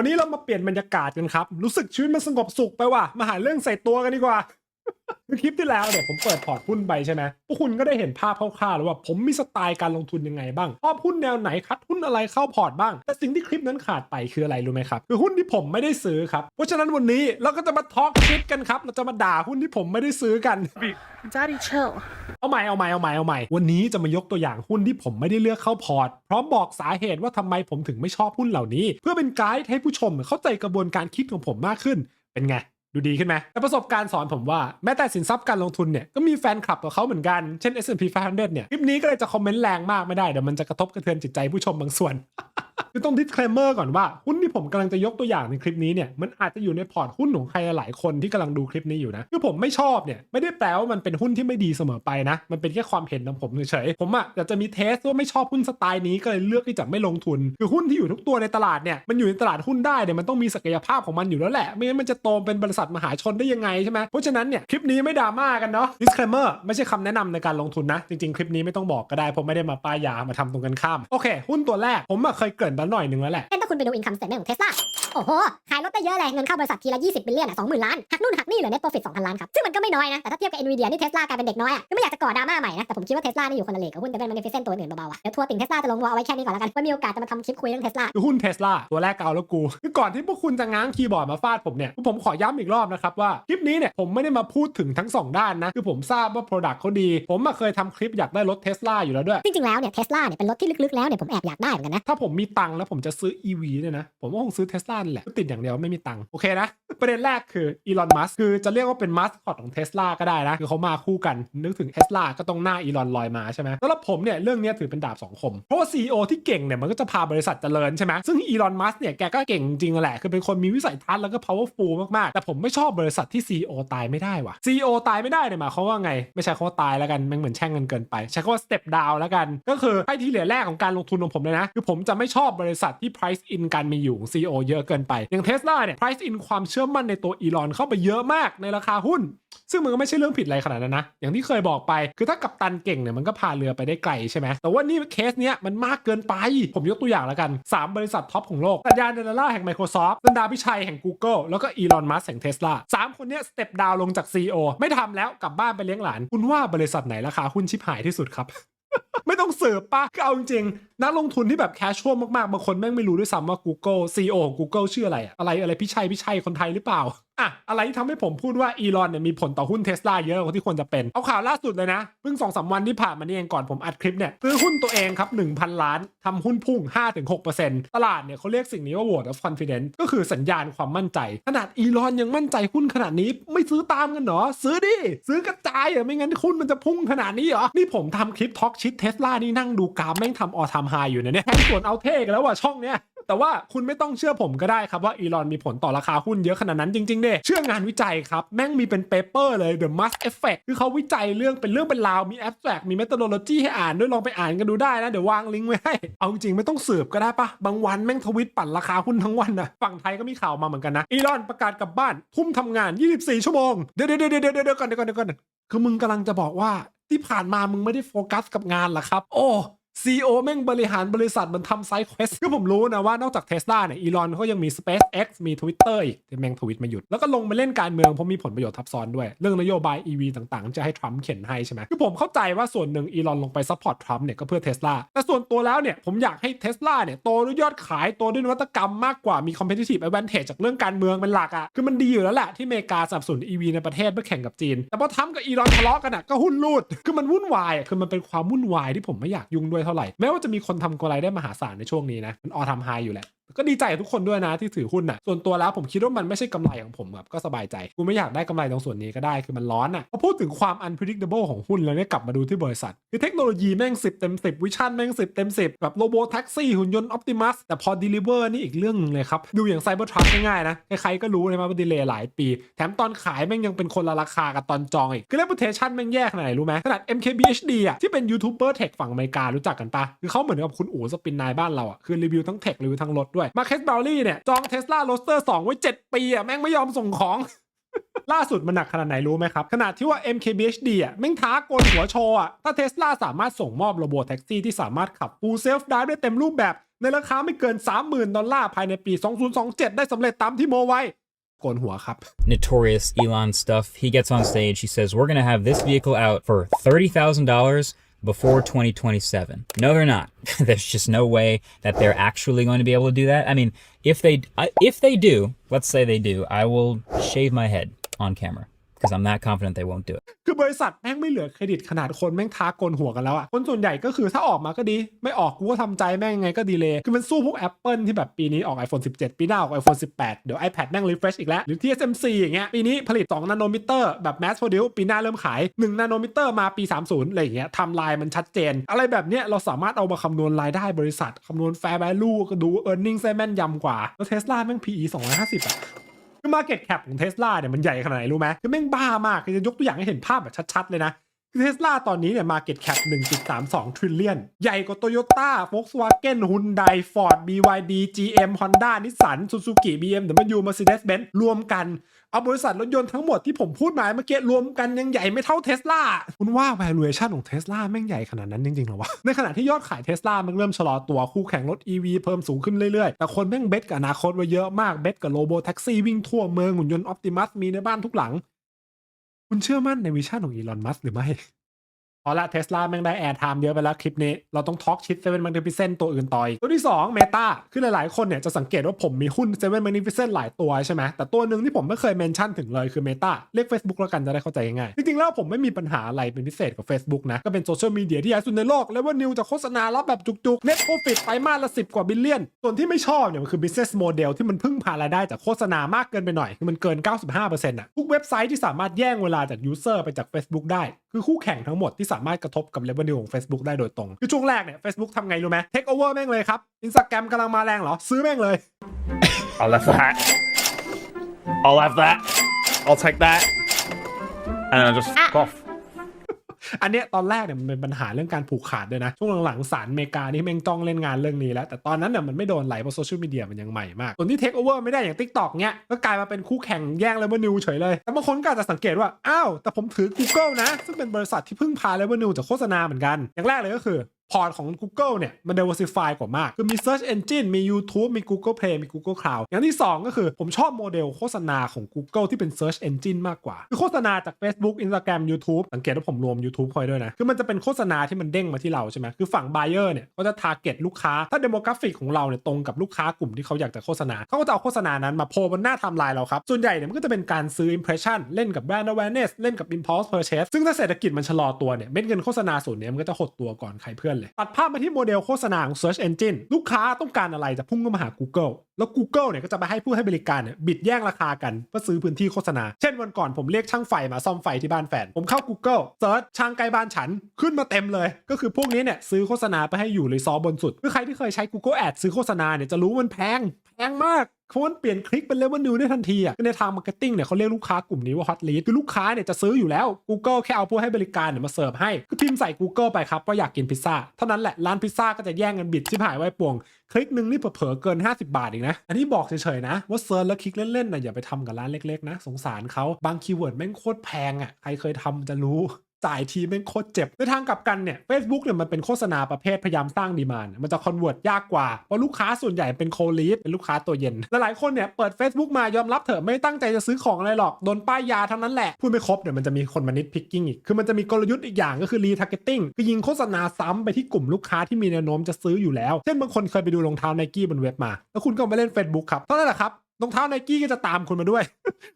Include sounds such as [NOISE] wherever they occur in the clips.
วันนี้เรามาเปลี่ยนบรรยากาศกันครับ รู้สึกชีวิตมันสงบสุขไปว่ะ มาหาเรื่องใส่ตัวกันดีกว่า คือคลิปที่แล้วเนี่ยผมเปิดพอร์ตหุ้นไปใช่ไหมพวกคุณก็ได้เห็นภาพคร่าวๆแล้วว่าผมมีสไตล์การลงทุนยังไงบ้างชอบหุ้นแนวไหนคัดหุ้นอะไรเข้าพอร์ตบ้าง แต่สิ่งที่คลิปนั้นขาดไปคืออะไรรู้ไหมครับ คือหุ้นที่ผมไม่ได้ซื้อครับ เพราะฉะนั้นวันนี้เราก็จะมาทอล์กคลิปกันครับ เราจะมาด่าหุ้นที่ผมไม่ได้ซื้อกัน Daddy, chill. เอาใหม่เอาใหม่เอาใหม่เอาใหม่ วันนี้จะมายกตัวอย่างหุ้นที่ผมไม่ได้เลือกเข้าพอร์ต พร้อมบอกสาเหตุว่าทำไมผมถึงไม่ชอบหุ้นเหล่านี้ เพื่อเป็นไกด์ให้ผู้ชมเข้าใจกระบวนการคิดของผมมากขึ้น เป็นไง ดูดีขึ้นไหมแต่ประสบการณ์สอนผมว่าแม้แต่สินทรัพย์การลงทุนเนี่ยก็มีแฟนคลับกับเขาเหมือนกัน เช่น S&P 500เนี่ยคลิปนี้ก็เลยจะคอมเมนต์แรงมากไม่ได้เดี๋ยวมันจะกระทบกระเทือนจิตใจผู้ชมบางส่วน คือต้อง disclaimer ก่อนว่า หุ้นที่ผมกำลังจะยกตัวอย่างในคลิปนี้เนี่ยมันอาจจะอยู่ในพอร์ตหุ้นของใครหลายคนที่กำลังดูคลิปนี้อยู่นะคือผมไม่ชอบเนี่ยไม่ได้แปลว่ามันเป็นหุ้นที่ไม่ดีเสมอไปนะ มันเป็นแค่ความเห็นของผมเฉยๆผมอะอยากจะมีเทสว่าไม่ชอบหุ้นสไตล์นี้ก็เลยเลือกที่จะไม่ลงทุน คือหุ้นที่อยู่ทุกตัวในตลาดเนี่ยมันอยู่ในตลาดหุ้นได้เนี่ยมันต้องมีศักยภาพของมันอยู่แล้วแหละ ไม่งั้นมันจะโตเป็นบริษัทมหาชนได้ยังไงใช่ไหมเพราะฉะนั้นเนี่ยคลิปนี้ไม่ดราม่ากันเนาะ disclaimer ไม่ใช่คำแนะนำในการลงทุนนะ จริงๆ คลิปนี้ไม่ต้องบอกก็ได้ผมไม่ได้มาป้ายยามาทำตรงกันข้ามโอเค หุ้นตัวแรกผมอะเคยเกริ่นไปหน่อยหนึ่งแล้วแหละ เช่นถ้าคุณไปดู income statement ของเทสลาโอ้โห ขายรถได้เยอะเลย เงินเข้าบริษัททีละ 20 บิลเลียนอะ20,000ล้าน หักนู่นหักนี่เหลือ net profit 2,000ล้านครับ ซึ่งมันก็ไม่น้อยนะ แต่ถ้าเทียบกับ Nvidia นี่เทสลากลายเป็นเด็กน้อยอะก็ไม่อยากจะก่อดราม่าใหม่นะ แต่ผมคิดว่าเทสลานี่อยู่คนละเลกกับหุ้นเดเวนมันเฟเซนตัวอื่นเบาๆอะเดี๋ยวทัวร์ติ่งเทสลาจะลงวัวเอาไว้แค่นี้ก่อนแล้วกันไว้มีโอกาสจะมาทำคลิปคุยเรื่องเทสลาคือหุ้นเทสลาตัวแรกเกเอาแล้วกูคือก่อนที่พวกคุณจะง้างคีย์บอร์ดมาฟาดผมเนี่ยผมขอย้ำอีกรอบนะครับว่าคลิปนี้เนี่ยผมไม่ได้มาพูดถึงทั้ง 2 ด้านนะคือผมทราบว่า Product เขาดี ผมมาเคยทำคลิปอยากได้รถเทสลาอยู่แล้วด้วยจริงๆแล้วเนี่ยเทสลาเนี่ยเป็นรถที่ลึกๆแล้วเนี่ยผมแอบอยากได้เหมือนกันนะถ้าผมมีตังค์แล้วผมจะซื้อ EV เนี่ยนะ ผมก็คงซื้อเทสลาแหละติดอย่างเดียวไม่มีตังค์โอเคนะ ประเด็นแรกคืออีลอนมัสคือจะเรียกว่าเป็นมัสคอตของเทสลาก็ได้นะ คือเขามาคู่กัน นึกถึงเทสลาก็ต้องหน้าอีลอนลอยมาใช่ไหมสำหรับผมเนี่ยเรื่องนี้ถือเป็นดาบสองคม เพราะว่า CEO ที่เก่งเนี่ยมันก็จะพาบริษัทเจริญใช่ไหมซึ่งอีลอนมัสเนี่ยแกก็เก่งจริงแหละคือเป็นคนมีวิสัยทัศน์แล้วก็ powerful มากๆ แต่ผมไม่ชอบบริษัทที่ CEO ตายไม่ได้ว่ะ CEO ตายไม่ได้เนี่ยหมายความว่าไง ไม่ใช่คำว่าตายแล้วกันมันเหมือนแช่งเงินเกินไป ใช้คำว่า step down แล้วกัน ก็คือให้ที่เหลือแรกของการลงทุนของผมเลยนะ คือผมจะไม่ชอบบริษัทที่ price in การมีอยู่ของ CEO เยอะเกินไป อย่างเทสลาเนี่ย price in ความเชื่อมั่นในตัวอีลอนเข้าไปเยอะมากในราคาหุ้น ซึ่งมันก็ไม่ใช่เรื่องผิดอะไรขนาดนั้นนะ อย่างที่เคยบอกไป คือถ้ากัปตันเก่งเนี่ยมันก็พาเรือไปได้ไกลใช่ไหม แต่ว่านี่เคสเนี้ยมันมากเกินไป ผมยกตัวอย่างแล้วกัน 3 บริษัทท็อปของโลกสัญญาณเดลล่าแห่ง Microsoft สันดาพิชัยแห่ง Google แล้วก็อีลอนมัสแห่งเทสลาสามคนเนี้ยสเต็ปดาวลงจาก CEO ไม่ทำแล้วกลับบ้านไปเลี้ยงหลาน คุณว่าบริษัทไหนราคาหุ้นชิบหายที่สุดครับ ไม่ต้องเสิร์ฟปะคือเอาจริง นักลงทุนที่แบบแคชชวลมากๆบางคนแม่งไม่รู้ด้วยซ้ำว่า Google CEO ของ Google ชื่ออะไรอะอะไรอะไรพิชัยพิชัยคนไทยหรือเปล่าอะอะไรที่ทำให้ผมพูดว่าอีลอนเนี่ยมีผลต่อหุ้นเทสลาเยอะกว่าที่ควรจะเป็น เอาข่าวล่าสุดเลยนะ เพิ่งสองสามวันที่ผ่านมานี่เองก่อนผมอัดคลิปเนี่ยซื้อหุ้นตัวเองครับ 1,000 ล้านทำหุ้นพุ่ง 5-6%ตลาดเนี่ยเขาเรียกสิ่งนี้ว่า vote of confidence ก็คือสัญญาณความมั่นใจ ขนาดอีลอนยังมั่นใจหุ้นขนาดนี้ไม่ซื้อตามกันเหรอซื้อดิซื้อกระจายอะไม่งั้นหุ้นมันจะพุ่งขนาดนี้เหรอนี่ผมทำคลิปทอกชิดเทสลานี่นั่งดูกราฟแม่งทำออทามไฮอยู่นะเนี่ยแทนส่วนเอาเทกแล้วว่ะช่องเนี้ยแต่ว่าคุณไม่ต้องเชื่อผมก็ได้ครับว่าอีลอนมีผลต่อราคาหุ้นเยอะขนาดนั้นจริงๆเด้เชื่องานวิจัยครับ แม่งมีเป็นเปเปอร์เลย The Musk Effect คือเขาวิจัยเรื่องเป็นเรื่องเป็นราว มี abstract มี methodology ให้อ่านด้วยลองไปอ่านกันดูได้นะ เดี๋ยววางลิงก์ไว้ให้ เอาจริงๆไม่ต้องสืบก็ได้ปะบางวันแม่งทวิตปั่นราคาหุ้นทั้งวันนะฝั่งไทยก็มีข่าวมาเหมือนกันนะอีลอนประกาศกลับบ้านทุ่มทำงาน 24 ชั่วโมงเดี๋ยวเดี๋ยวเดี๋ยวเดี๋ยวก่อนเดี๋ยวก่อนเดี๋ยวก่อนคือมึงกำลังจะบอกว่าที่ผ่านมามึงไม่ได้โฟกัสกับงานหรอครับ โอ้ CEO แม่งบริหารบริษัทมันทำไซด์เควสคือผมรู้นะว่านอกจากเทสลาเนี่ยอีลอนเขายังมี SpaceX มี Twitter อีกที่แม่งทวิตมาหยุด แล้วก็ลงมาเล่นการเมืองเพราะมีผลประโยชน์ทับซ้อนด้วย เรื่องนโยบาย EV ต่างๆ จะให้ทรัมป์เขียนให้ใช่ไหมคือผมเข้าใจว่าส่วนหนึ่งอีลอนลงไปซัพพอร์ตทรัมป์เนี่ยก็เพื่อเทสลาแต่ส่วนตัวแล้วเนี่ยผมอยากให้เทสลาเนี่ยโตด้วยยอดขายโตด้วยนวัตกรรมมากกว่ามี competitive advantage จากเรื่องการเมืองเป็นหลักอะ่ะคือมันดีอยู่แล้วแหละที่อเมริกาสนับสนุน EV ในประเทศเพื่อแข่งกับจีน แต่พอทรัมป์กับอีลอนทะเลาะกันอะก็หุ้นรูดคือมันวุ่นวายคือมันเป็นความวุ่นวายที่ผมไม่อยากยุ่งด้วยเท่าไหร่แม้ว่าจะมีคนทำกำไรได้มหาศาลในช่วงนี้นะมันออทำไฮอยู่แหละ ก็ดีใจทุกคนด้วยนะที่ถือหุ้นน่ะส่วนตัวแล้วผมคิดว่ามันไม่ใช่กำไรของผมแบบก็สบายใจกูไม่อยากได้กำไรตรงส่วนนี้ก็ได้คือมันร้อนอะพอพูดถึงความ unpredictable ของหุ้นแล้วเนี่ยกลับมาดูที่บริษัท คือเทคโนโลยีแม่ง 10 เต็ม 10 วิชั่นแม่ง 10 เต็ม 10 แบบโรบอทแท็กซี่หุ่นยนต์ Optimus แต่พอ deliver นี่อีกเรื่องนึงเลยครับ ดูอย่าง Cybertruck ง่ายๆนะใครๆก็รู้เลยว่าดีเลย์หลายปี แถมตอนขายแม่งยังเป็นคนละราคากับตอนจองอีกคือ reputation แม่งแย่ขนาดไหนรู้ไหมขนาด MKBHD อะที่เป็นยูทูบเบอร์เทคฝั่งอเมริการู้จักกันปะคือเขาเหมือนกับคุณอู๋สปินนายบ้านเราอะคือรีวิวทั้งเทครีวิวทั้งรถด้วยมาเคสบ o ลลี่เนี่ยจองเทสลาโรสเตอร์2ไว้ 7 ปีอะแม่งไม่ยอมส่งของ ล่าสุดมันหนักขนาดไหนรู้ไหมครับ ขนาดที่ว่า MKBHD อะแม่งท้าโกนหัวโชว์อะถ้าเทสลาสามารถส่งมอบโรบอทแท็กซี่ที่สามารถขับ full self drive ได้เต็มรูปแบบ ในราคาไม่เกิน 30,000 ดอลลาร์ภายในปี 2027 ได้สำเร็จตามที่โมไว้โกนหัวครับ notorious Elon stuff. He gets on stage, he says, We're going to have this vehicle out for $30,000 before 2027. No, they're not. [LAUGHS] There's just no way that they're actually going to be able to do that. I mean, if they if they do, let's say they do, I will shave my head on camera because I'm that confident they won't do it. คือบริษัทแม่งไม่เหลือเครดิตขนาดคนแม่งท้ากนหัวกันแล้วอะคนส่วนใหญ่ก็คือถ้าออกมาก็ดี ไม่ออกกูก็ทำใจแม่งยังไงก็ดีเลย คือมันสู้พวก Apple ที่แบบปีนี้ออก iPhone 17 ปีหน้าออก iPhone 18 เดี๋ยว iPad แม่ง refresh อีกแล้ว หรือ TSMC อย่างเงี้ยปีนี้ผลิต 2 นาโนมิเตอร์แบบ mass produce ปีหน้าเริ่มขาย 1 นาโนมิเตอร์มาปี 30 อะไรอย่างเงี้ยไทม์ไลน์มันชัดเจน อะไรแบบเนี้ยเราสามารถเอามาคำนวณรายได้บริษัทคำนวณ fair value ก็ดู earning ได้แม่นยำกว่าแล้ว Tesla แม่ง PE 250อะ คือ Market Cap ของเทสลาเนี่ยมันใหญ่ขนาดไหนรู้ไหมคือแม่งบ้ามากคือจะยกตัวอย่างให้เห็นภาพแบบชัดๆเลยนะ คือ Tesla ตอนนี้เนี่ย Market Cap 1.32 trillion ใหญ่กว่า Toyota Volkswagen Hyundai Ford BYD GM Honda Nissan Suzuki BMW Mercedes-Benz รวมกัน เอาบริษัทรถยนต์ทั้งหมดที่ผมพูดมาเมื่อกี้รวมกันยังใหญ่ไม่เท่า Tesla คุณว่า valuation ของ Tesla แม่งใหญ่ขนาดนั้นจริงๆหรอวะ ในขณะที่ยอดขาย Tesla มันเริ่มชะลอตัวคู่แข่งรถ EV เพิ่มสูงขึ้นเรื่อยๆ แต่คนแม่งเบสกับอนาคตไว้เยอะมากเบสกับโรโบแท็กซี่วิ่งทั่วเมืองหุ่นยนต์ Optimus มีในบ้านทุกหลัง คุณเชื่อมั่นในวิชั่นของอีลอนมัสหรือไม่ เอาละเทสลาแม่งได้แอร์ไทม์เยอะไปแล้วคลิปนี้ เราต้องทอล์กชิดเซเว่นมัง i ิเซนตัวอื่นต่อยตัวที่2 Meta คือหลายๆ คนเนี่ยจะสังเกตว่าผมมีหุ้นเซเว่นมัง i ิเซนหลายตัวใช่ไหมแต่ตัวหนึ่งที่ผมไม่เคยเมนชั่นถึงเลยคือ Meta เรียก Facebook แล้วกันจะได้เข้าใจง่ายจริงๆ แล้วผมไม่มีปัญหาอะไรเป็นพิเศษกับ Facebook นะ ก็เป็นโซเชียลมีเดียที่ใหญ่สุดในโลกแล้วว่านิวจะโฆษณารับแบบจุกๆ Net Profit ไปมาละ10 กว่าบิลเลียนส่วนที่ไม่ชอบเนี่ยมันคือ business model ที่มันพึ่งพารายได้จากโฆษณามากเกินไปหน่อยคือมันเกิน 95%อะทุกเว็บไซต์ที่สามารถแย่งเวลาจาก user ไปจาก Facebook ได้คือคู่แข่งทั้งหมดที่สามารถกระทบกับ revenue ของ Facebook ได้โดยตรง คือช่วงแรกเนี่ย Facebook ทำไงรู้ไหม take over แม่งเลยครับ Instagram กำลังมาแรงเหรอ ซื้อแม่งเลย I'll have that. I'll have that. I'll take that. And I'll just f off. อันเนี้ยตอนแรกเนี่ยมันเป็นปัญหาเรื่องการผูกขาดด้วยนะ ช่วงหลังๆศาลอเมริกานี่แม่งจ้องเล่นงานเรื่องนี้แล้ว แต่ตอนนั้นเนี่ยมันไม่โดนไหลเพราะโซเชียลมีเดียมันยังใหม่มากส่วนที่เทคโอเวอร์ไม่ได้อย่างทิกตอกเนี้ยก็กลายมาเป็นคู่แข่งแย่งเลเวอร์นิวเฉยเลยแต่บางคนก็อาจจะสังเกตว่าอ้าวแต่ผมถือ Google นะ ซึ่งเป็นบริษัทที่พึ่งพาเลเวอร์นิวจากโฆษณาเหมือนกันอย่างแรกเลยก็คือ พอร์ตของ Google เนี่ย มัน diversify กว่ามาก คือมี Search Engine มี YouTube มี Google Play มี Google Cloud อย่างที่ 2 ก็คือผมชอบโมเดลโฆษณาของ Google ที่เป็น Search Engine มากกว่า คือโฆษณาจาก Facebook Instagram YouTube สังเกตว่าผมรวม YouTube คอยด้วยนะ คือมันจะเป็นโฆษณาที่มันเด้งมาที่เราใช่ไหมคือฝั่ง buyer เนี่ยก็จะ target ลูกค้า ถ้า demographic ของเราเนี่ยตรงกับลูกค้ากลุ่มที่เขาอยากจะโฆษณาเขาก็จะเอาโฆษณานั้นมาโพลบนหน้าไทม์ไลน์เราครับส่วนใหญ่เนี่ยมันก็จะเป็นการซื้อ impression เล่นกับ brand awareness เล่นกับ impulse purchase ซึ่งถ้าเศรษฐกิจมันชะลอตัวเนี่ยเม็ดเงินโฆษณาส่วนนี้มันก็จะหดตัวก่อนใครเพื่อนเลย ตัดภาพมาที่โมเดลโฆษณาของ search engine ลูกค้าต้องการอะไรจะพุ่งเข้ามาหา Google แล้ว Google เนี่ยก็จะไปให้ผู้ให้บริการเนี่ยบิดแย่งราคากันเพื่อซื้อพื้นที่โฆษณา เช่นวันก่อนผมเรียกช่างไฟมาซ่อมไฟที่บ้านแฟน ผมเข้า Google เซิร์ชช่างใกล้บ้านฉันขึ้นมาเต็มเลย ก็คือพวกนี้เนี่ยซื้อโฆษณาไปให้อยู่เลยซอบนสุด คือใครที่เคยใช้ Google Ads ซื้อโฆษณาเนี่ยจะรู้มันแพงแพงมาก เพราะมันเปลี่ยนคลิกเป็นเลเวลนิวได้ทันทีอะในทางมาร์เก็ตติ้งเนี่ยเขาเรียกลูกค้ากลุ่มนี้ว่า hot lead คือลูกค้าเนี่ยจะซื้ออยู่แล้ว Google แค่เอาผู้ให้บริการเนี่ยมาเสิร์ฟให้คือพิมพ์ใส่ Google ไปครับว่าอยากกินพิซซ่าเท่านั้นแหละร้านพิซซ่าก็จะแย่งกันบิดชิบหายไว้ป่วงคลิกหนึ่งนี่เผลอเกิน 50 บาทอีกนะ อันนี้บอกเฉยๆนะ ว่าเซิร์ชแล้วคลิกเล่นๆนะอย่าไปทำกับร้านเล็กๆนะ สงสารเขาบางคีย์เวิร์ดแม่งโคตรแพงอะใครเคยทำจะรู้ จ่ายทีแม่งโคตรเจ็บในทางกลับกันเนี่ย Facebook เนี่ยมันเป็นโฆษณาประเภทพยายามสร้างดีมานมันจะคอนเวิร์ตยากกว่า เพราะลูกค้าส่วนใหญ่เป็นโคลีดเป็นลูกค้าตัวเย็น หลายๆคนเนี่ยเปิด Facebook มายอมรับเถอะไม่ตั้งใจจะซื้อของอะไรหรอก โดนป้ายยาทั้งนั้นแหละ พูดไม่ครบเดี๋ยวมันจะมีคนมานิดพิกกิ้งอีก คือมันจะมีกลยุทธ์อีกอย่างก็คือรีทาร์เก็ตติ้งคือยิงโฆษณาซ้ำไปที่กลุ่มลูกค้าที่มีแนวโน้มจะซื้ออยู่แล้ว เช่นบางคนเคยไปดูรองเท้าไนกี้บนเว็บมา แล้วคุณก็มาเล่น Facebook ครับเท่านั้นแหละครับ รองเท้าไนกี้ก็จะตามคุณมาด้วย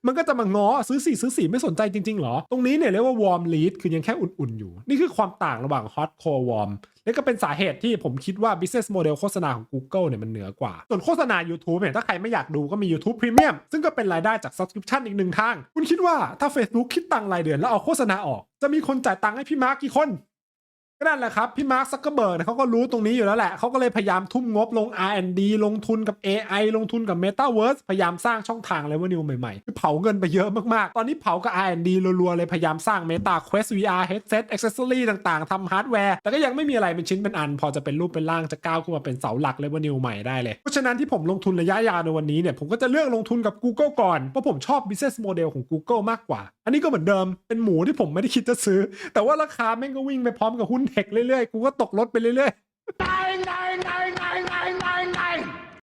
มันก็จะมาง้อซื้อสี่ซื้อสี่ไม่สนใจจริงๆหรอ ตรงนี้เนี่ยเรียกว่าวอร์มลีดคือยังแค่อุ่นๆอยู่ นี่คือความต่างระหว่างฮอต c o วอร์มและก็เป็นสาเหตุที่ผมคิดว่า business model โฆษณาของ Google เนี่ยมันเหนือกว่า ส่วนโฆษณา YouTube เนี่ยถ้าใครไม่อยากดูก็มี YouTube Premium ซึ่งก็เป็นรายได้จาก subscription อีกหนึ่งทาง คุณคิดว่าถ้า Facebook คิดตังค์รายเดือนแล้วเอาโฆษณาออก จะมีคนจ่ายตังค์ให้พี่มาร์กกี่คน ก็นั่นแหละครับ พี่มาร์คซักเกอร์เบิร์กเขาก็รู้ตรงนี้อยู่แล้วแหละเขาก็เลยพยายามทุ่มงบลง R&D ลงทุนกับ AI ลงทุนกับ Metaverse พยายามสร้างช่องทาง revenue ใหม่ๆคือเผาเงินไปเยอะมากๆ ตอนนี้เผากับ R&D รัวๆเลยพยายามสร้าง Meta Quest VR headset accessory ต่างๆทำฮาร์ดแวร์ แต่ก็ยังไม่มีอะไรเป็นชิ้นเป็นอัน พอจะเป็นรูปเป็นร่างจะก้าวขึ้นมาเป็นเสาหลัก revenue ใหม่ได้เลยเพราะฉะนั้นที่ผมลงทุนระยะยาวในวันนี้เนี่ยผมก็จะเลือกลงทุนกับ Google ก่อนเพราะผมชอบ business model ของ Google มากกว่า อันนี้ก็เหมือนเดิมเป็นหมูที่ผมไม่ได้คิดจะซื้อ แต่ว่าราคาแม่งก็วิ่งไปพร้อมกับหุ้นเทคเรื่อยๆ กูก็ตกรถไปเรื่อยๆ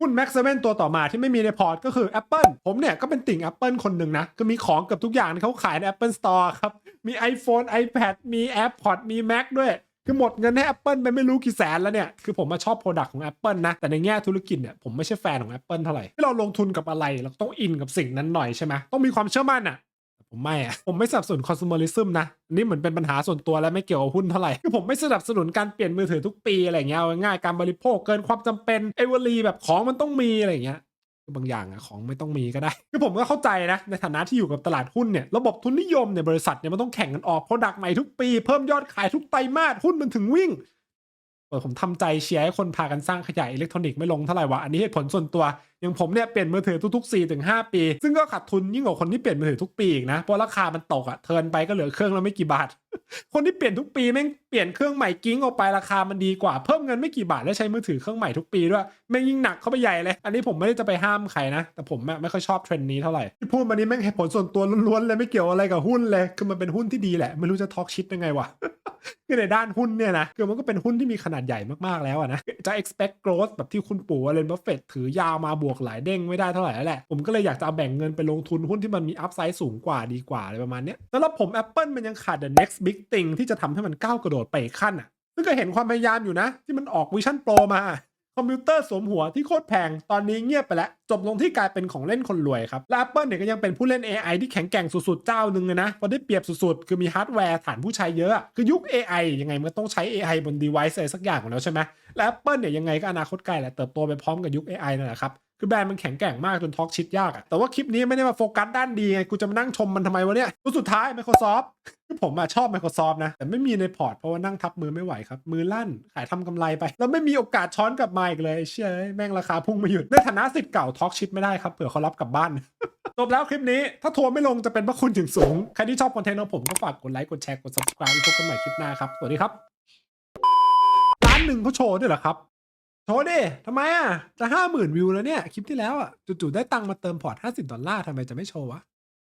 หุ้น Max 7ตัวต่อมาที่ไม่มีในพอร์ตก็คือ Apple ผมเนี่ยก็เป็นติ่ง Apple คนหนึ่งนะ ก็มีของเกือบทุกอย่างที่เขาขายใน Apple Store ครับ มี iPhone iPad มี AirPods มี Mac ด้วยคือหมดเงินให้ Apple ไปไม่รู้กี่แสนแล้วเนี่ย คือผมมาชอบโปรดักต์ของ Apple นะ แต่ในแง่ธุรกิจเนี่ย ผมไม่ใช่แฟนของ Apple เท่าไหร่ที่เราลงทุนกับอะไร เราต้องอินกับสิ่งนั้นหน่อยใช่ไหมต้องมีความเชื่อมั่นอะ ผมไม่อะผมไม่สนับสนุนคอน sumerism นะนี่เหมือนเป็นปัญหาส่วนตัวและไม่เกี่ยวกับหุ้นเท่าไหร่คือผมไม่สนับสนุนการเปลี่ยนมือถือทุกปีอะไรเงี้ยง่ายๆการบริโภคเกินความจำเป็นไอวอลีแบบของมันต้องมีอะไรเงี้ยบางอย่างอะของไม่ต้องมีก็ได้คือผมก็เข้าใจนะ ในฐานะที่อยู่กับตลาดหุ้นเนี่ย ระบบทุนนิยมเนี่ยบริษัทเนี่ยมันต้องแข่งกันออกโปรดักต์ใหม่ทุกปี เพิ่มยอดขายทุกไตรมาสหุ้นมันถึงวิ่งเออผมทำใจเชียร์ให้คนพากันสร้างขยะอิเล็กทรอนิกส์ไม่ลงเท่าไหร่วะอันนี้เหตุผลส่วนตัว อย่างผมเนี่ยเปลี่ยนมือถือทุกๆ4ถึง5ปี ซึ่งก็ขาดทุนยิ่งกว่าคนที่เปลี่ยนมือถือทุกปีอีกนะ เพราะราคามันตกอะเทินไปก็เหลือเครื่องละไม่กี่บาท คนที่เปลี่ยนทุกปีแม่งเปลี่ยนเครื่องใหม่กิ้งออกไปราคามันดีกว่าเพิ่มเงินไม่กี่บาทแล้วใช้มือถือเครื่องใหม่ทุกปีด้วยแม่งยิ่งหนักเข้าไปใหญ่เลย อันนี้ผมไม่ได้จะไปห้ามใครนะ แต่ผมไม่ค่อยชอบเทรนด์นี้เท่าไหร่ที่พูดมานี้แม่งเหตุผลส่วนตัวล้วนๆเลยไม่เกี่ยวอะไรกับหุ้นเลยคือมันเป็นหุ้นที่ดีแหละไม่รู้จะทอกชิดยังไงวะคือในด้านหุ้นเนี่ยนะคือมันก็เป็นหุ้นที่มีขนาดใหญ่มากๆแล้วนะจะ expect growth แบบที่คุณปู่เรนบัฟเฟตถือยาวมาบวกหลายเด้งไม่ได้เท่าไหร่แล้วแหละผมก็เลยอยากจะเอาแบ่งเงินไปลงทุนหุ้นที่มันมี upside สูงกว่าดีกว่าอะไรประมาณนี้ยสำหรับผม Apple มันยังขาด the next big thing ที่จะทำให้มันก้าวกระโดดไปขั้นอะซึ่งก็เห็นความพยายามอยู่นะ ที่มันออก Vision Pro มาคอมพิวเตอร์สวมหัวที่โคตรแพง ตอนนี้เงียบไปแล้ว จบลงที่กลายเป็นของเล่นคนรวยครับและ Apple เนี่ยก็ยังเป็นผู้เล่น AI ที่แข็งแกร่งสุดๆ เจ้าหนึ่งเลยนะพราะได้เปรียบสุดๆ คือมีฮาร์ดแวร์ฐานผู้ใช้เยอะ คือยุค AI ยังไงมันต้องใช้ AI บน device อะไรสักอย่างของแล้วใช่ไหมและ Apple เนี่ยยังไงก็อนาคตไกลแหละเติบโตไปพร้อมกับยุค AI นั่นแหละครับ คือแบรนด์มันแข็งแกร่งมากจนทอกชิดยากอะแต่ว่าคลิปนี้ไม่ได้มาโฟกัสด้านดีไง กูจะมานั่งชมมันทำไมวะเนี่ยแล้วสุดท้าย Microsoft คือผมอะชอบ Microsoft นะ แต่ไม่มีในพอร์ตเพราะว่านั่งทับมือไม่ไหวครับ มือลั่น ขายทำกำไรไป แล้วไม่มีโอกาสช้อนกลับมาอีกเลย เชื่อแม่งราคาพุ่งไม่หยุดในฐานะสิทธิ์เก่าทอกชิดไม่ได้ครับเผื่อเขารับกลับบ้านจบแล้วคลิปนี้ถ้าทัวร์ไม่ลงจะเป็นพระคุณถึงสูงใครที่ชอบคอนเทนต์ของผมก็ฝากกดไลค์กดแชร์กด subscribe พบกันใหม่คลิปหน้าครับสวัสดีครับร้านหนึ่งเขาโชว์ด้วยเหรอครับ โชว์ดิทำไมอะ จะห้าหมื่นวิวแล้วเนี่ย คลิปที่แล้วอะ จู่ๆได้ตังค์มาเติมพอร์ตห้าสิบดอลลาร์ทำไมจะไม่โชว์วะ